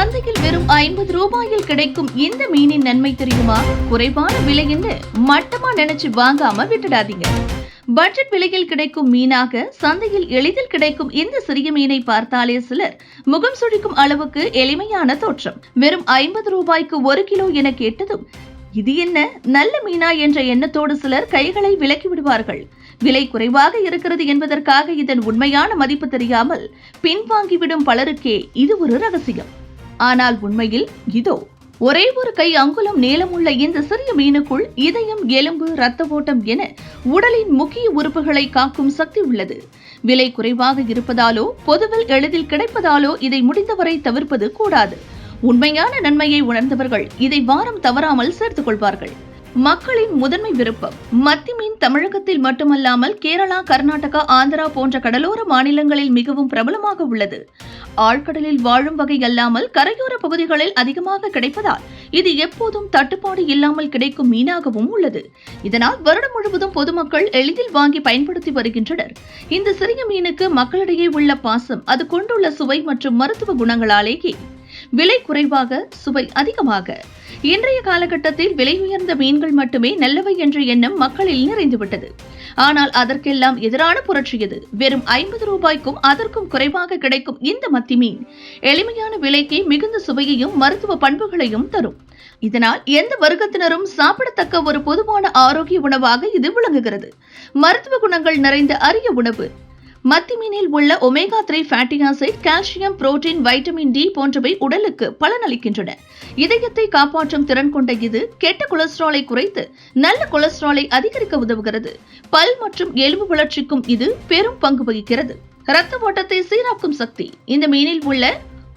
சந்தையில் வெறும் ஐம்பது ரூபாயில் கிடைக்கும் இந்த மீனின் நன்மை தெரியுமா? குறைவான விலைன்னு மட்டமா நினைச்சு வாங்காம விட்டுடாதீங்க. பட்ஜெட் விலையில் கிடைக்கும் மீனாக சந்தையில் எளிதில் கிடைக்கும் இந்த சிறிய மீனை பார்த்தாலே சிலர் முகம் சுழிக்கும் அளவுக்கு எளிமையான தோற்றம். வெறும் ஐம்பது ரூபாய்க்கு ஒரு கிலோ என கேட்டதும் இது என்ன? நல்ல மீனா? என்ற எண்ணத்தோடு சிலர் கைகளை விலக்கி விடுவார்கள். விலை குறைவாக இருக்கிறது என்பதற்காக இதன் உண்மையான மதிப்பு தெரியாமல் பின்வாங்கிவிடும் பலருக்கே இது ஒரு ரகசியம். ஆனால் உண்மையில் இதோ ஒரே ஒரு கை அங்குலம் நீளமுள்ள இந்த சிறிய மீனுக்குள் இதயம் எலும்பு இரத்த ஓட்டம் என உடலின் முக்கிய உறுப்புகளை காக்கும் சக்தி உள்ளது. விலை குறைவாக இருப்பதாலோ பொதுவில் எளிதில் கிடைப்பதாலோ இதை முடிந்தவரை தவிர்ப்பது கூடாது. உண்மையான நன்மையை உணர்ந்தவர்கள் இதை வாரம் தவறாமல் சேர்த்துக் கொள்வார்கள். மக்களின் முதன்மை விருப்பம் மத்தி மீன் தமிழகத்தில் மட்டுமல்லாமல் கேரளா கர்நாடகா ஆந்திரா போன்ற கடலோர மாநிலங்களில் மிகவும் பிரபலமாக உள்ளது. ஆழ்கடலில் வாழும் வகை அல்லாமல் கரையோர பகுதிகளில் அதிகமாக கிடைப்பதால் இது எப்போதும் தட்டுப்பாடு இல்லாமல் கிடைக்கும் மீனாகவும் உள்ளது. இதனால் வருடம் முழுவதும் பொதுமக்கள் எளிதில் வாங்கி பயன்படுத்தி வருகின்றனர். இந்த சிறிய மீனுக்கு மக்களிடையே உள்ள பாசம் அது கொண்டுள்ள சுவை மற்றும் மருத்துவ குணங்களாலேயே விலை குறைவாக சுவை அதிகமாக. இன்றைய காலகட்டத்தில் விலை உயர்ந்த மீன்கள் மட்டுமே நல்லவை என்ற எண்ணம் மக்களில் நிறைந்துவிட்டது. ஆனால் அதற்கெல்லாம் எதிரான புரட்சி இது வெறும் ஐம்பது ரூபாய்க்கும் அதற்கும் குறைவாக கிடைக்கும் இந்த மத்தி மீன். எளிமையான விலைக்கு மிகுந்த சுவையையும் மருத்துவ பண்புகளையும் தரும். இதனால் எந்த வர்க்கத்தினரும் சாப்பிடத்தக்க ஒரு பொதுவான ஆரோக்கிய உணவாக இது விளங்குகிறது. மருத்துவ குணங்கள் நிறைந்த அரிய உணவு. மத்தி மீனில் உள்ள omega three fatty acid calcium protein vitamin D போன்றவை உடலுக்கு பலனளிக்கின்றன. இதயத்தை காப்பாற்றும் திறன் கொண்ட இது கெட்ட கொலஸ்ட்ராலை குறைத்து நல்ல கொலஸ்ட்ராலை அதிகரிக்க உதவுகிறது. பல் மற்றும் எலும்பு வளர்ச்சிக்கும் இது பெரும் பங்கு வகிக்கிறது. இரத்த ஓட்டத்தை சீராக்கும் சக்தி. இந்த மீனில் உள்ள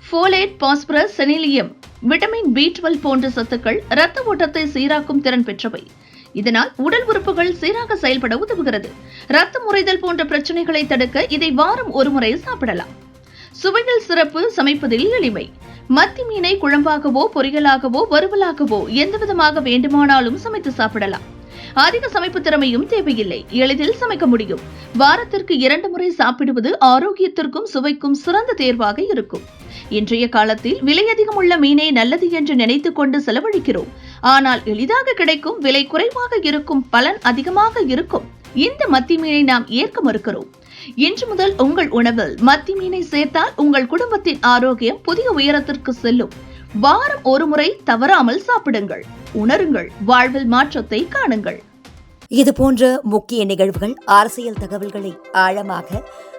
folate phosphorus selenium vitamin B twelve போன்ற சத்துக்கள் இரத்த ஓட்டத்தை சீராக்கும் திறன் பெற்றவை. இதனால் உடல் உறுப்புகள் சீராக செயல்பட உதவுகிறது. ரத்த முறைதல் போன்ற பிரச்சனைகளை தடுக்க இதை வாரம் ஒரு முறை சாப்பிடலாம். சுவையில் சிறப்பு சமைப்பதில் எளிமை மத்தி மீனை குழம்பாகவோ பொரியலாகவோ வறுவலாகவோ எந்த விதமாக வேண்டுமானாலும் சமைத்து சாப்பிடலாம். அதிக சமைப்பு திறமையும் தேவையில்லை. எளிதில் சமைக்க முடியும். வாரத்திற்கு இரண்டு முறை சாப்பிடுவது ஆரோக்கியத்திற்கும் சுவைக்கும் சிறந்த தேர்வாக இருக்கும். இன்றைய காலத்தில் விலை அதிகம் உள்ள மீனே நல்லது என்று நினைத்துக் கொண்டு செலவழிக்கிறோம். ஆனால் எளிதாக கிடைக்கும் விலை குறைவாக இருக்கும் பலன் அதிகமாக இருக்கும். இந்த மத்தி மீனை நாம் ஏற்க மறுக்கிறோம். இன்று முதல் உங்கள் உணவில் மத்தி மீனை சேர்த்தால் உங்கள் குடும்பத்தின் ஆரோக்கியம் புதிய உயரத்திற்கு செல்லும். வாரம் ஒரு முறை தவறாமல் சாப்பிடுங்கள். உணருங்கள். வாழ்வில் மாற்றத்தை காணுங்கள். இது போன்ற முக்கிய நிகழ்வுகள் அரசியல் தகவல்களை ஆழமாக